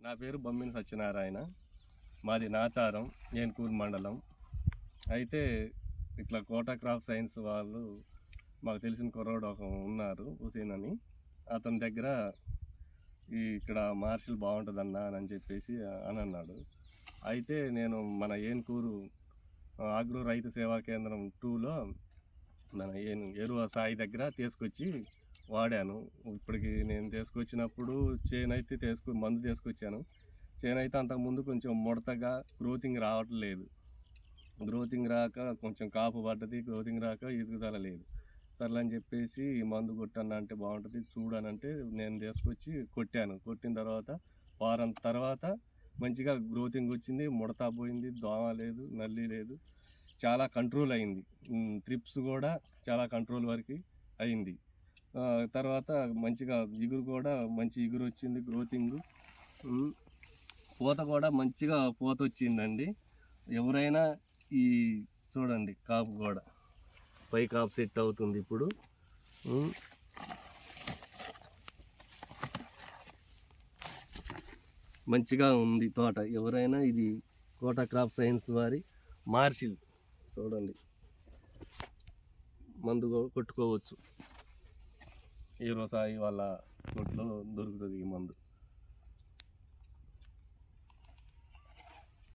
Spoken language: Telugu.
నా పేరు బొమ్మిని సత్యనారాయణ. మాది నాచారం ఏన్కూరు మండలం. అయితే ఇట్లా కోటా క్రాప్ సైన్స్ వాళ్ళు మాకు తెలిసిన కుర్రోడు ఒక ఉన్నారు హుసేన్ అని. అతని దగ్గర ఈ ఇక్కడ మార్షల్ బాగుంటుందన్నా అని చెప్పేసి అని అన్నాడు. అయితే నేను మన ఏన్కూరు ఆగ్రో రైతు సేవా కేంద్రం టూలో మన ఏను ఎరువ సాయి దగ్గర తీసుకొచ్చి వాడాను. ఇప్పటికి నేను తీసుకొచ్చినప్పుడు చేను అయితే తీసుకు మందు తీసుకొచ్చాను. చేను అయితే అంతకుముందు కొంచెం ముడతగా గ్రోతింగ్ రావట్లేదు. గ్రోతింగ్ రాక కొంచెం కాపు పడ్డది గ్రోతింగ్ రాక ఎదుగుదల లేదు. సర్లే అని చెప్పేసి ఈ మందు కొట్టన్న అంటే బాగుంటుంది చూడనంటే నేను తీసుకొచ్చి కొట్టాను. కొట్టిన తర్వాత వారం తర్వాత మంచిగా గ్రోతింగ్ వచ్చింది ముడత పోయింది దోమ లేదు నల్లి లేదు. చాలా కంట్రోల్ అయింది. త్రిప్స్ కూడా చాలా కంట్రోల్ వరకు అయింది. తర్వాత మంచిగా ఇగురు కూడా మంచి ఇగురు వచ్చింది గ్రోతింగ్ పూత కూడా మంచిగా పూత వచ్చిందండి. ఎవరైనా ఈ చూడండి కాపు కూడా. పై కాపు సెట్ అవుతుంది ఇప్పుడు. మంచిగా ఉంది తోట. ఎవరైనా ఇది కోట క్రాప్ సైన్స్ వారి మార్షిల్ చూడండి. మందు కొట్టుకోవచ్చు. ఈ రోజు వాళ్ళ కొట్లో దొరుకుతుంది ఈ మందు.